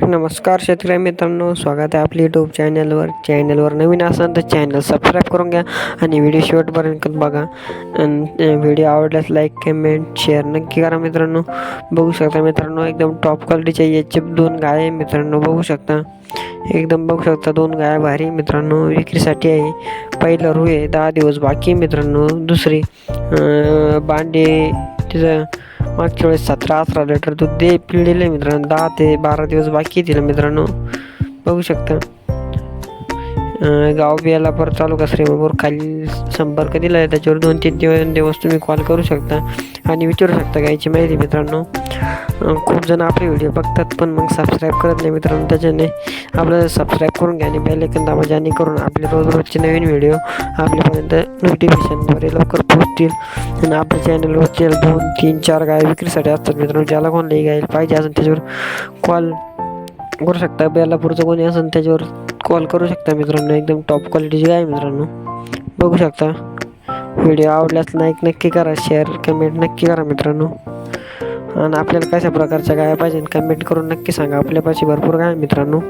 नमस्कार शेतकरी मित्रांनो स्वागत आहे आपल्या यूट्यूब चॅनलवर चॅनलवर नवीन असाल तर चॅनल सबस्क्राईब करून घ्या आणि व्हिडिओ शेवटपर्यंत बघा. आणि व्हिडिओ आवडल्यास लाईक कमेंट शेअर नक्की करा मित्रांनो. बघू शकता मित्रांनो एकदम टॉप क्वालिटीच्या याचे दोन गाय आहे मित्रांनो बघू शकता. एकदम बघू शकता दोन गाय भारी मित्रांनो विक्रीसाठी आहे. पहिलं रू आहे दहा दिवस बाकी मित्रांनो दुसरी बांडे तिचं मागच्या वेळेस सतरा अठरा लिटर दूध दे पिळलेलं आहे मित्रांनो. दहा ते बारा दिवस बाकी दिलं तिला मित्रांनो. बघू शकता. अं, गाव बियाला परत तालुका श्रीमपूर खाली संपर्क दिला आहे. त्याच्यावर दोन तीन दिवस दिवस तुम्ही कॉल करू शकता आणि विचारू शकता गायची माहिती मित्रांनो. खूप जण आपले व्हिडिओ बघतात पण मग सबस्क्राईब करत नाही मित्रांनो. त्याच्याने आपल्याला सबस्क्राईब करून घ्या आणि बेलेकन दाबा ज्याने करून आपले रोज रोजचे नवीन व्हिडिओ आपल्यापर्यंत नोटिफिकेशनद्वारे लवकर पोहोचतील. आणि आपल्या चॅनलवरचे दोन तीन चार गाय विक्रीसाठी असतात मित्रांनो. ज्याला कोणलाही गाय पाहिजे असेल त्याच्यावर कॉल करू शकता. बेलापूरचं कोणी असेल त्याच्यावर कॉल करू शकता मित्रांनो. एकदम टॉप क्वालिटीची गाय आहे मित्रांनो. बघू शकता. व्हिडिओ आवडल्यास लाईक नक्की करा शेअर कमेंट नक्की करा मित्रांनो. आणि आपल्याला कशा प्रकारच्या गाया पाहिजे कमेंट करून नक्की सांगा. आपल्यापाशी भरपूर गाय मित्रांनो.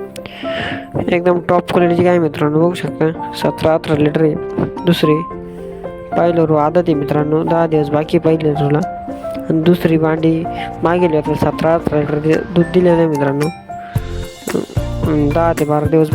एकदम टॉप क्वालिटीची गाय मित्रांनो. बघू शकता. सतरा अठरा लिटर आहे. दुसरी पाहिलं रो आदत आहे मित्रांनो. दहा दिवस बाकी पाहिजे तुला आणि दुसरी भांडी मागेली होती सतरा अठरा लिटर दूध दिलेलं आहे मित्रांनो. दहा ते बारा दिवस बा